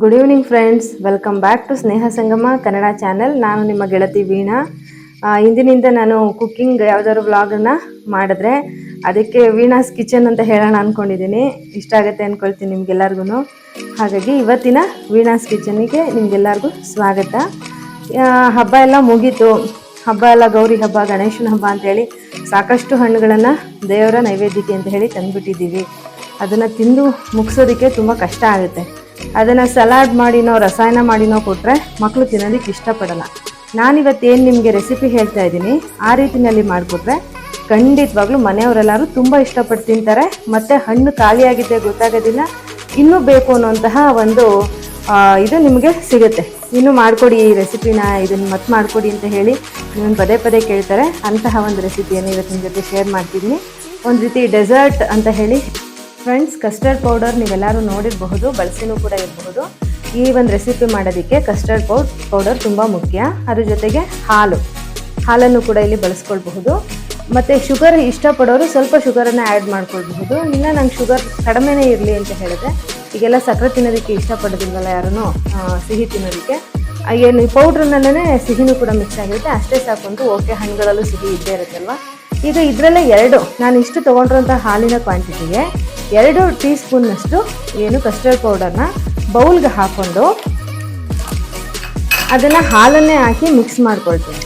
Good evening friends welcome back to Sneha Sangama Kannada channel ನಾನು ನಿಮ್ಮ ಗೆಳತಿ ವೀಣಾ. ಇಂದಿನಿಂದ ನಾನು ಕುಕ್ಕಿಂಗ್ ಯಾವುದಾದ್ರು ವ್ಲಾಗನ್ನು ಮಾಡಿದ್ರೆ ಅದಕ್ಕೆ ವೀಣಾಸ್ ಕಿಚನ್ ಅಂತ ಹೇಳೋಣ ಅಂದ್ಕೊಂಡಿದ್ದೀನಿ ಇಷ್ಟ ಆಗುತ್ತೆ ಅಂದ್ಕೊಳ್ತೀನಿ ನಿಮಗೆಲ್ಲರಿಗೂ ಹಾಗಾಗಿ ಇವತ್ತಿನ ವೀಣಾಸ್ ಕಿಚನ್ನಿಗೆ ನಿಮಗೆಲ್ಲರಿಗೂ ಸ್ವಾಗತ. ಹಬ್ಬ ಎಲ್ಲ ಮುಗೀತು. ಹಬ್ಬ ಎಲ್ಲ ಗೌರಿ ಹಬ್ಬ, ಗಣೇಶನ ಹಬ್ಬ ಅಂತೇಳಿ ಸಾಕಷ್ಟು ಹಣ್ಣುಗಳನ್ನು ದೇವರ ನೈವೇದ್ಯಕ್ಕೆ ಅಂತ ಹೇಳಿ ತಂದುಬಿಟ್ಟಿದ್ದೀವಿ. ಅದನ್ನು ತಿಂದು ಮುಗಿಸೋದಕ್ಕೆ ತುಂಬ ಕಷ್ಟ ಆಗುತ್ತೆ. ಅದನ್ನು ಸಲಾಡ್ ಮಾಡಿನೋ, ರಸಾಯನ ಮಾಡಿನೋ ಕೊಟ್ಟರೆ ಮಕ್ಕಳು ತಿನ್ನೋದಕ್ಕೆ ಇಷ್ಟಪಡಲ್ಲ. ನಾನಿವತ್ತೇನು ನಿಮಗೆ ರೆಸಿಪಿ ಹೇಳ್ತಾ ಇದ್ದೀನಿ, ಆ ರೀತಿಯಲ್ಲಿ ಮಾಡಿಕೊಟ್ರೆ ಖಂಡಿತವಾಗ್ಲೂ ಮನೆಯವರೆಲ್ಲರೂ ತುಂಬ ಇಷ್ಟಪಟ್ಟು ತಿಂತಾರೆ, ಮತ್ತು ಹಣ್ಣು ಖಾಲಿಯಾಗಿದ್ದೆ ಗೊತ್ತಾಗೋದಿಲ್ಲ. ಇನ್ನೂ ಬೇಕು ಅನ್ನೋಂತಹ ಒಂದು ಇದು ನಿಮಗೆ ಸಿಗುತ್ತೆ. ಇನ್ನೂ ಮಾಡಿಕೊಡಿ ಈ ರೆಸಿಪಿನ ಇದನ್ನು ಮತ್ತೆ ಮಾಡಿಕೊಡಿ ಅಂತ ಹೇಳಿ ನೀವು ಪದೇ ಪದೇ ಕೇಳ್ತಾರೆ. ಅಂತಹ ಒಂದು ರೆಸಿಪಿಯನ್ನು ಇವತ್ತಿನ ಜೊತೆ ಶೇರ್ ಮಾಡ್ತಿದ್ದೀನಿ. ಒಂದು ರೀತಿ ಡೆಸರ್ಟ್ ಅಂತ ಹೇಳಿ ಫ್ರೆಂಡ್ಸ್ ಕಸ್ಟರ್ಡ್ ಪೌಡರ್ ನೀವೆಲ್ಲರೂ ನೋಡಿರಬಹುದು, ಬಳಸಿನೂ ಕೂಡ ಇರಬಹುದು. ಈ ಒಂದು ರೆಸಿಪಿ ಮಾಡೋದಕ್ಕೆ ಕಸ್ಟರ್ಡ್ ಪೌಡ್ ಪೌಡರ್ ತುಂಬ ಮುಖ್ಯ. ಅದ್ರ ಜೊತೆಗೆ ಹಾಲು. ಹಾಲನ್ನು ಕೂಡ ಇಲ್ಲಿ ಬಳಸ್ಕೊಳ್ಬಹುದು. ಮತ್ತು ಶುಗರ್ ಇಷ್ಟಪಡೋರು ಸ್ವಲ್ಪ ಶುಗರನ್ನು ಆ್ಯಡ್ ಮಾಡ್ಕೊಳ್ಬಹುದು. ಇಲ್ಲ ನಂಗೆ ಶುಗರ್ ಕಡಿಮೆನೇ ಇರಲಿ ಅಂತ ಹೇಳಿದ್ರೆ, ಈಗೆಲ್ಲ ಸಕ್ಕರೆ ತಿನ್ನೋದಕ್ಕೆ ಇಷ್ಟಪಡೋದಿಲ್ವಲ್ಲ ಯಾರೂ ಸಿಹಿ ತಿನ್ನೋದಕ್ಕೆ. ಏನು ಈ ಪೌಡ್ರ್ನಲ್ಲೇ ಸಿಹಿನೂ ಕೂಡ ಮಿಕ್ಸ್ ಆಗಿರುತ್ತೆ ಅಷ್ಟೇ ಸಾಕು ಓಕೆ ಹಣ್ಣುಗಳಲ್ಲೂ ಸಿಹಿ ಇದ್ದೇ ಇರುತ್ತಲ್ವ? ಈಗ ಇದರಲ್ಲೇ ಎರಡು. ನಾನು ಇಷ್ಟು ತೊಗೊಂಡಿರೋಂಥ ಹಾಲಿನ ಕ್ವಾಂಟಿಟಿಗೆ ಎರಡು ಟೀ ಸ್ಪೂನ್ನಷ್ಟು ಏನು ಕಸ್ಟರ್ಡ್ ಪೌಡರ್ನ ಬೌಲ್ಗೆ ಹಾಕ್ಕೊಂಡು ಅದನ್ನು ಹಾಲನ್ನೇ ಹಾಕಿ ಮಿಕ್ಸ್ ಮಾಡ್ಕೊಳ್ತೀನಿ.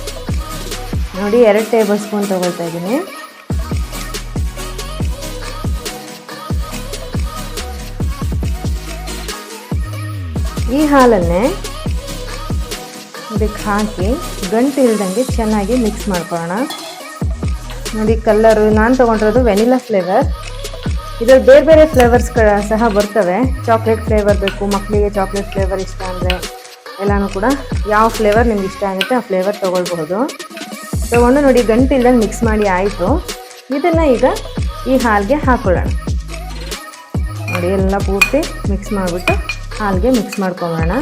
ನೋಡಿ ಎರಡು ಟೇಬಲ್ ಸ್ಪೂನ್ ತೊಗೊಳ್ತಾ ಇದ್ದೀನಿ. ಈ ಹಾಲನ್ನೇ ಇದಕ್ಕೆ ಹಾಕಿ ಗಂಟು ಇಲ್ದಂಗೆ ಚೆನ್ನಾಗಿ ಮಿಕ್ಸ್ ಮಾಡ್ಕೊಳ್ಳೋಣ. ನೋಡಿ ಕಲ್ಲರು ನಾನು ತೊಗೊಂಡಿರೋದು ವೆನಿಲಾ ಫ್ಲೇವರ್ ಇದ್ರಲ್ಲಿ ಬೇರೆ ಬೇರೆ ಫ್ಲೇವರ್ಸ್ ಸಹ ಬರ್ತವೆ. ಚಾಕ್ಲೇಟ್ ಫ್ಲೇವರ್ ಬೇಕು ಮಕ್ಕಳಿಗೆ ಚಾಕ್ಲೇಟ್ ಫ್ಲೇವರ್ ಇಷ್ಟ ಅಂದರೆ ಎಲ್ಲನೂ ಕೂಡ ಯಾವ ಫ್ಲೇವರ್ ನಿಮ್ಗೆ ಇಷ್ಟ ಆಗುತ್ತೆ ಆ ಫ್ಲೇವರ್ ತೊಗೊಳ್ಬಹುದು. ತೊಗೊಂಡು ನೋಡಿ ಗಂಟು ಇಲ್ದಂಗೆ ಮಿಕ್ಸ್ ಮಾಡಿ ಆಯಿತು. ಇದನ್ನು ಈಗ ಈ ಹಾಲಿಗೆ ಹಾಕೊಳ್ಳೋಣ. ನೋಡಿ, ಎಲ್ಲ ಪೂರ್ತಿ ಮಿಕ್ಸ್ ಮಾಡಿಬಿಟ್ಟು ಹಾಲಿಗೆ ಮಿಕ್ಸ್ ಮಾಡ್ಕೊಳ್ಳೋಣ.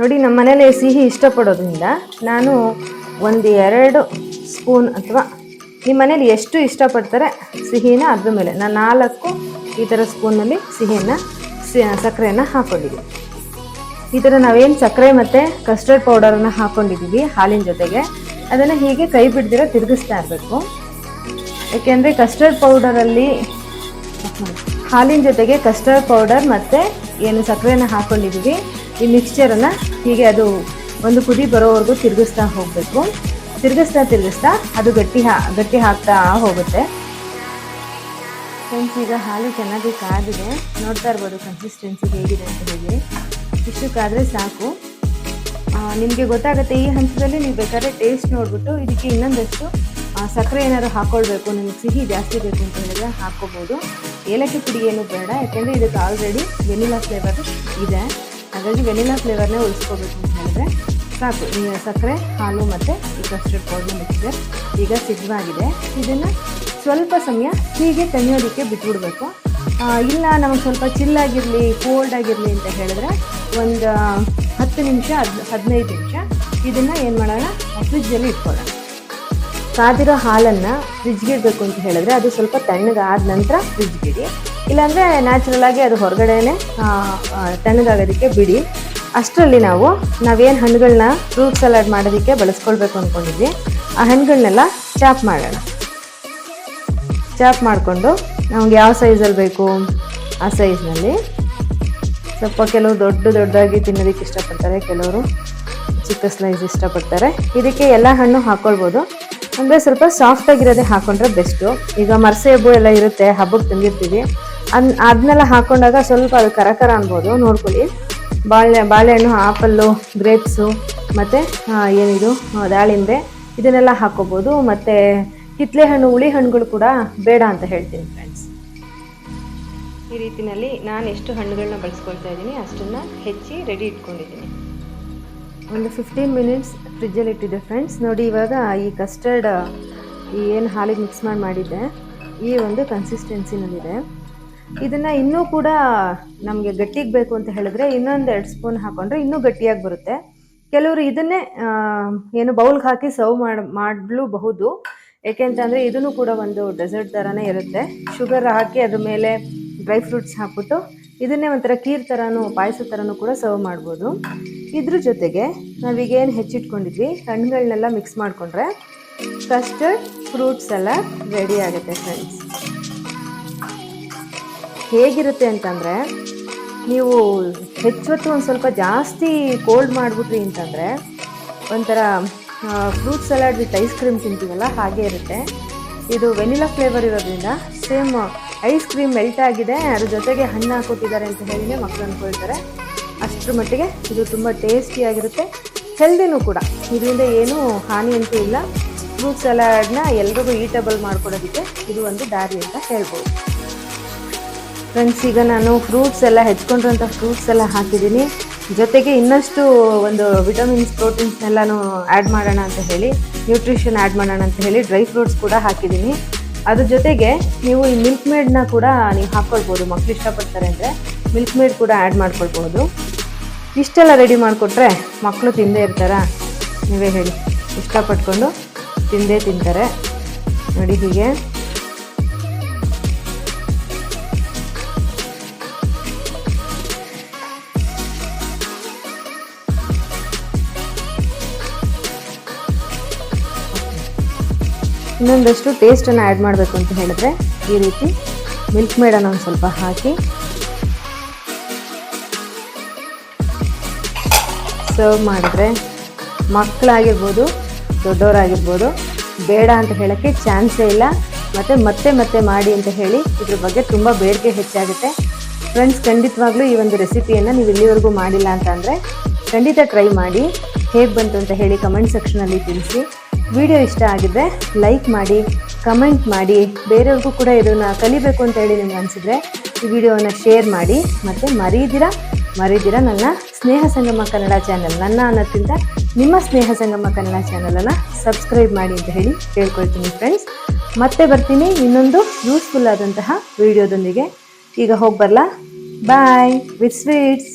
ನೋಡಿ, ನಮ್ಮ ಮನೇಲಿ ಸಿಹಿ ಇಷ್ಟಪಡೋದ್ರಿಂದ ನಾನು ಒಂದು ಎರಡು ಸ್ಪೂನ್ ಅಥವಾ ನಿಮ್ಮ ಮನೇಲಿ ಎಷ್ಟು ಇಷ್ಟಪಡ್ತಾರೆ ಸಿಹಿನ ಅದ್ರ ಮೇಲೆ. ನಾನು ನಾಲ್ಕು ಈ ಥರ ಸ್ಪೂನಲ್ಲಿ ಸಿಹಿಯನ್ನು ಸಕ್ಕರೆಯನ್ನು ಹಾಕ್ಕೊಂಡಿದ್ದೀನಿ ಈ ಥರ ನಾವೇನು ಸಕ್ಕರೆ ಮತ್ತು ಕಸ್ಟರ್ಡ್ ಪೌಡರನ್ನು ಹಾಕ್ಕೊಂಡಿದ್ದೀವಿ ಹಾಲಿನ ಜೊತೆಗೆ. ಅದನ್ನು ಹೀಗೆ ಕೈ ಬಿಡ್ದಿರ ತಿರುಗಿಸ್ತಾ ಇರಬೇಕು. ಏಕೆಂದರೆ ಕಸ್ಟರ್ಡ್ ಪೌಡರಲ್ಲಿ ಹಾಲಿನ ಜೊತೆಗೆ ಕಸ್ಟರ್ಡ್ ಪೌಡರ್ ಮತ್ತು ಏನು ಸಕ್ಕರೆಯನ್ನು ಹಾಕ್ಕೊಂಡಿದ್ದೀವಿ ಈ ಮಿಕ್ಸ್ಚರನ್ನು ಹೀಗೆ ಅದು ಒಂದು ಕುದಿ ಬರೋವರೆಗೂ ತಿರುಗಿಸ್ತಾ ಹೋಗಬೇಕು. ತಿರುಗಿಸ್ತಾ ತಿರುಗಿಸ್ತಾ ಅದು ಗಟ್ಟಿ ಹಾ, ಗಟ್ಟಿ ಹಾಕ್ತಾ ಹೋಗುತ್ತೆ. ಫ್ರೆಂಡ್ಸ್ ಈಗ ಹಾಲು ಚೆನ್ನಾಗಿ ಕಾದಿದೆ. ನೋಡ್ತಾ ಇರ್ಬೋದು ಕನ್ಸಿಸ್ಟೆನ್ಸಿ ಹೇಗಿದೆ ಅಂತ ಹೇಳಿ. ಇಷ್ಟು ಕಾದರೆ ಸಾಕು ನಿಮಗೆ ಗೊತ್ತಾಗುತ್ತೆ ಈ ಹಂತದಲ್ಲಿ ನೀವು ಬೇಕಾದ್ರೆ ಟೇಸ್ಟ್ ನೋಡಿಬಿಟ್ಟು ಇದಕ್ಕೆ ಇನ್ನೊಂದಷ್ಟು ಸಕ್ಕರೆ ಏನಾದ್ರು ಹಾಕ್ಕೊಳ್ಬೇಕು ನಿಮಗೆ ಸಿಹಿ ಜಾಸ್ತಿ ಬೇಕು ಅಂತ ಹೇಳಿದ್ರೆ ಹಾಕ್ಕೋಬೋದು. ಏಲಕ್ಕಿ ಪುಡಿ ಏನು ಬೇಡ, ಯಾಕೆಂದರೆ ಇದಕ್ಕೆ ಆಲ್ರೆಡಿ ವೆನಿಲಾ ಫ್ಲೇವರ್ ಇದೆ. ಹಾಗಾಗಿ ವೆನಿಲಾ ಫ್ಲೇವರ್ನೇ ಉಳಿಸ್ಕೋಬೇಕು ಅಂತ ಹೇಳಿದ್ರೆ ಸಾಕು ಸಕ್ಕರೆ, ಹಾಲು ಮತ್ತು ಈ ಕಸ್ಟರ್ಡ್ ಪೌಡರ್ ಮಿಕ್ಸ್ಚರ್ ಈಗ ಸಿದ್ಧವಾಗಿದೆ. ಇದನ್ನು ಸ್ವಲ್ಪ ಸಮಯ ಹೀಗೆ ತಣಿಯೋದಕ್ಕೆ ಬಿಟ್ಬಿಡ್ಬೇಕು. ಇಲ್ಲ, ನಮಗೆ ಸ್ವಲ್ಪ ಚಿಲ್ಲಾಗಿರಲಿ ಕೋಲ್ಡ್ ಆಗಿರಲಿ ಅಂತ ಹೇಳಿದ್ರೆ ಒಂದು ಹತ್ತು ನಿಮಿಷ, ಹದ್, ಹದಿನೈದು ನಿಮಿಷ ಇದನ್ನು ಏನು ಮಾಡೋಣ? ಫ್ರಿಜ್ಜಲ್ಲಿ ಇಟ್ಕೊಳ್ಳೋಣ. ಕಾದಿರೋ ಹಾಲನ್ನು ಫ್ರಿಜ್ಗಿಡಬೇಕು ಅಂತ ಹೇಳಿದ್ರೆ ಅದು ಸ್ವಲ್ಪ ತಣ್ಣಗಾದ ನಂತರ ಫ್ರಿಜ್ಗೆ ಇಡಿ. ಇಲ್ಲಾಂದರೆ ನ್ಯಾಚುರಲ್ ಆಗಿ ಅದು ಹೊರಗಡೆನೆ ತಣ್ಣಗಾಗೋದಕ್ಕೆ ಬಿಡಿ. ಅಷ್ಟರಲ್ಲಿ ನಾವು, ನಾವೇನು ಹಣ್ಣುಗಳನ್ನ ಫ್ರೂಟ್ ಸಲಾಡ್ ಮಾಡೋದಕ್ಕೆ ಬಳಸ್ಕೊಳ್ಬೇಕು ಅಂದ್ಕೊಂಡಿದ್ವಿ ಆ ಹಣ್ಣುಗಳನ್ನೆಲ್ಲ ಚಾಪ್ ಮಾಡೋಣ. ಚಾಪ್ ಮಾಡಿಕೊಂಡು, ನಮ್ಗೆ ಯಾವ ಸೈಜಲ್ಲಿ ಬೇಕು? ಆ ಸೈಜ್ನಲ್ಲಿ ಸ್ವಲ್ಪ ಕೆಲವರು ದೊಡ್ಡ ದೊಡ್ಡದಾಗಿ ತಿನ್ನೋದಕ್ಕೆ ಇಷ್ಟಪಡ್ತಾರೆ, ಕೆಲವರು ಚಿಕ್ಕ ಸ್ಲೈಸ್ ಇಷ್ಟಪಡ್ತಾರೆ. ಇದಕ್ಕೆ ಎಲ್ಲ ಹಣ್ಣು ಹಾಕ್ಕೊಳ್ಬೋದು ಅಂದರೆ ಸ್ವಲ್ಪ ಸಾಫ್ಟಾಗಿರೋದೇ ಹಾಕೊಂಡ್ರೆ ಬೆಸ್ಟು ಈಗ ಮರ್ಸೆ ಹಬ್ಬು ಎಲ್ಲ ಇರುತ್ತೆ, ಹಬ್ಬಕ್ಕೆ ತಂದಿರ್ತೀವಿ. ಅನ್ ಅದನ್ನೆಲ್ಲ ಹಾಕೊಂಡಾಗ ಸ್ವಲ್ಪ ಅದು ಕರ ಕರ ಅನ್ಬೋದು, ನೋಡ್ಕೊಳ್ಳಿ. ಬಾಳೆ, ಬಾಳೆಹಣ್ಣು, ಆಪಲ್ಲು ಗ್ರೇಪ್ಸು ಮತ್ತು ಏನಿದು ದಾಳಿಂಬೆ, ಇದನ್ನೆಲ್ಲ ಹಾಕೋಬೋದು. ಮತ್ತು ಕಿತ್ಲೆ ಹಣ್ಣು ಹುಳಿ ಹಣ್ಣುಗಳು ಕೂಡ ಬೇಡ ಅಂತ ಹೇಳ್ತೀನಿ ಫ್ರೆಂಡ್ಸ್ ಈ ರೀತಿಯಲ್ಲಿ ನಾನು ಎಷ್ಟು ಹಣ್ಣುಗಳನ್ನ ಬಳಸ್ಕೊಳ್ತಾ ಇದ್ದೀನಿ, ಅಷ್ಟನ್ನು ಹೆಚ್ಚಿ ರೆಡಿ ಇಟ್ಕೊಂಡಿದ್ದೀನಿ. ಒಂದು ಫಿಫ್ಟೀನ್ ಮಿನಿಟ್ಸ್ ಫ್ರಿಜ್ಜಲ್ಲಿ ಇಟ್ಟಿದ್ದೆ ಫ್ರೆಂಡ್ಸ್ ನೋಡಿ, ಇವಾಗ ಈ ಕಸ್ಟರ್ಡ್ ಈ ಏನು ಹಾಲಿಗೆ ಮಿಕ್ಸ್ ಮಾಡಿ ಮಾಡಿದ್ದೆ, ಈ ಒಂದು ಕನ್ಸಿಸ್ಟೆನ್ಸಿನಲ್ಲಿದೆ ಇದನ್ನು ಇನ್ನೂ ಕೂಡ ನಮಗೆ ಗಟ್ಟಿಗೆ ಬೇಕು ಅಂತ ಹೇಳಿದ್ರೆ ಇನ್ನೊಂದು ಎರಡು ಸ್ಪೂನ್ ಹಾಕೊಂಡ್ರೆ ಇನ್ನೂ ಗಟ್ಟಿಯಾಗಿ ಬರುತ್ತೆ. ಕೆಲವರು ಇದನ್ನೇ ಏನು ಬೌಲ್ಗೆ ಹಾಕಿ ಸರ್ವ್ ಮಾಡಿ, ಮಾಡಲೂಬಹುದು. ಏಕೆಂತಂದರೆ ಇದನ್ನು ಕೂಡ ಒಂದು ಡೆಸರ್ಟ್ ಥರನೇ ಇರುತ್ತೆ. ಶುಗರ್ ಹಾಕಿ ಅದ್ರ ಮೇಲೆ ಡ್ರೈ ಫ್ರೂಟ್ಸ್ ಹಾಕ್ಬಿಟ್ಟು ಇದನ್ನೇ ಒಂಥರ ಕೀರ್ ಥರನೂ ಪಾಯಸ ಥರನೂ ಕೂಡ ಸರ್ವ್ ಮಾಡ್ಬೋದು. ಇದ್ರ ಜೊತೆಗೆ ನಾವೀಗೇನು ಹೆಚ್ಚಿಟ್ಕೊಂಡಿದ್ವಿ ಹಣ್ಣುಗಳನ್ನೆಲ್ಲ ಮಿಕ್ಸ್ ಮಾಡಿಕೊಂಡ್ರೆ ಕಸ್ಟರ್ಡ್ ಫ್ರೂಟ್ಸ್ ಎಲ್ಲ ರೆಡಿ ಆಗುತ್ತೆ ಫ್ರೆಂಡ್ಸ್ ಹೇಗಿರುತ್ತೆ ಅಂತಂದರೆ, ನೀವು ಹೆಚ್ಚೊತ್ತು ಒಂದು ಸ್ವಲ್ಪ ಜಾಸ್ತಿ ಕೋಲ್ಡ್ ಮಾಡಿಬಿಟ್ರಿ ಅಂತಂದರೆ, ಒಂಥರ fruit salad with ice cream ತಿಂತೀವಲ್ಲ, ಹಾಗೆ ಇರುತ್ತೆ. ಇದು ವೆನಿಲಾ ಫ್ಲೇವರ್ ಇರೋದ್ರಿಂದ ಸೇಮ್ ಐಸ್ ಕ್ರೀಮ್ ಮೆಲ್ಟ್ ಆಗಿದೆ, ಅದ್ರ ಜೊತೆಗೆ ಹಣ್ಣು ಹಾಕೊಟ್ಟಿದ್ದಾರೆ ಅಂತ ಹೇಳಿನೇ ಮಕ್ಕಳು ಅಂದ್ಕೊಳ್ತಾರೆ ಅಷ್ಟರ ಮಟ್ಟಿಗೆ ಇದು ತುಂಬ ಟೇಸ್ಟಿಯಾಗಿರುತ್ತೆ ಹೆಲ್ದಿನೂ ಕೂಡ. ಇದರಿಂದ ಏನೂ ಹಾನಿ ಅಂತೂ ಇಲ್ಲ. ಫ್ರೂಟ್ ಸಲಾಡ್ನ ಎಲ್ರಿಗೂ ಈಟಬಲ್ ಮಾಡ್ಕೊಡೋದಕ್ಕೆ ಇದು ಒಂದು ದಾರಿ ಅಂತ ಹೇಳ್ಬೋದು. ಫ್ರೆಂಡ್ಸ್ ಈಗ ನಾನು ಫ್ರೂಟ್ಸ್ ಎಲ್ಲ ಹೆಚ್ಕೊಂಡಿರೋಂಥ ಫ್ರೂಟ್ಸ್ ಎಲ್ಲ ಹಾಕಿದ್ದೀನಿ. ಜೊತೆಗೆ ಇನ್ನಷ್ಟು ಒಂದು ವಿಟಮಿನ್ಸ್ ಪ್ರೋಟೀನ್ಸ್ನೆಲ್ಲನೂ ಆ್ಯಡ್ ಮಾಡೋಣ ಅಂತ ಹೇಳಿ ನ್ಯೂಟ್ರಿಷನ್ ಆ್ಯಡ್ ಮಾಡೋಣ ಅಂತ ಹೇಳಿ ಡ್ರೈ ಫ್ರೂಟ್ಸ್ ಕೂಡ ಹಾಕಿದ್ದೀನಿ. ಅದ್ರ ಜೊತೆಗೆ ನೀವು ಈ ಮಿಲ್ಕ್ ಮೇಡ್ನ ಕೂಡ ನೀವು ಹಾಕ್ಕೊಳ್ಬೋದು ಮಕ್ಕಳು ಇಷ್ಟಪಡ್ತಾರೆ ಅಂದರೆ ಮಿಲ್ಕ್ ಮೇಡ್ ಕೂಡ ಆ್ಯಡ್ ಮಾಡ್ಕೊಳ್ಬೋದು ಇಷ್ಟೆಲ್ಲ ರೆಡಿ ಮಾಡಿಕೊಟ್ರೆ ಮಕ್ಕಳು ತಿಂದೇ ಇರ್ತಾರಾ? ನೀವೇ ಹೇಳಿ. ಇಷ್ಟಪಟ್ಕೊಂಡು ತಿಂದೇ ತಿಂತಾರೆ. ನೋಡಿ ಹೀಗೆ. ಇನ್ನೊಂದಷ್ಟು ಟೇಸ್ಟನ್ನು ಆ್ಯಡ್ ಮಾಡಬೇಕು ಅಂತ ಹೇಳಿದ್ರೆ ಈ ರೀತಿ ಮಿಲ್ಕ್ ಮೇಡನ್ನು ಒಂದು ಸ್ವಲ್ಪ ಹಾಕಿ. ಸರ್ವ್ ಮಾಡಿದ್ರೆ ಮಕ್ಕಳಾಗಿರ್ಬೋದು ದೊಡ್ಡವರಾಗಿರ್ಬೋದು, ಬೇಡ ಅಂತ ಹೇಳೋಕ್ಕೆ ಚಾನ್ಸೇ ಇಲ್ಲ. ಮತ್ತು ಮತ್ತೆ ಮತ್ತೆ ಮಾಡಿ ಅಂತ ಹೇಳಿ ಇದ್ರ ಬಗ್ಗೆ ತುಂಬ ಬೇಡಿಕೆ ಹೆಚ್ಚಾಗುತ್ತೆ. ಫ್ರೆಂಡ್ಸ್ ಖಂಡಿತವಾಗ್ಲೂ ಈ ಒಂದು ರೆಸಿಪಿಯನ್ನು ನೀವು ಇಲ್ಲಿವರೆಗೂ ಮಾಡಿಲ್ಲ ಅಂತ ಖಂಡಿತ ಟ್ರೈ ಮಾಡಿ. ಹೇಗೆ ಬಂತು ಅಂತ ಹೇಳಿ ಕಮೆಂಟ್ ಸೆಕ್ಷನಲ್ಲಿ ತಿಳಿಸಿ. ವಿಡಿಯೋ ಇಷ್ಟ ಆಗಿದ್ರೆ ಲೈಕ್ ಮಾಡಿ, ಕಮೆಂಟ್ ಮಾಡಿ, ಬೇರೆಯವ್ರಿಗೂ ಕೂಡ ಇದನ್ನು ಕಲಿಬೇಕು ಅಂತ ಹೇಳಿ ನಿಮ್ಗೆ ಅನಿಸಿದ್ರೆ ಈ ವಿಡಿಯೋವನ್ನು ಶೇರ್ ಮಾಡಿ. ಮತ್ತು ಮರೀದಿರ ಮರೀದಿರ ನನ್ನ ಸ್ನೇಹ ಸಂಗಮ ಕನ್ನಡ ಚಾನಲ್ ನನ್ನ ಅನ್ನೋದಕ್ಕಿಂತ ನಿಮ್ಮ ಸ್ನೇಹ ಸಂಗಮ ಕನ್ನಡ ಚಾನಲನ್ನು ಸಬ್ಸ್ಕ್ರೈಬ್ ಮಾಡಿ ಅಂತ ಹೇಳಿ ಕೇಳ್ಕೊಳ್ತೀನಿ ಫ್ರೆಂಡ್ಸ್ ಮತ್ತೆ ಬರ್ತೀನಿ ಇನ್ನೊಂದು ಯೂಸ್ಫುಲ್ ಆದಂತಹ ವಿಡಿಯೋದೊಂದಿಗೆ. ಈಗ ಹೋಗಿ ಬರಲಾ? ಬಾಯ್ ವಿತ್ ಸ್ವೀಟ್ಸ್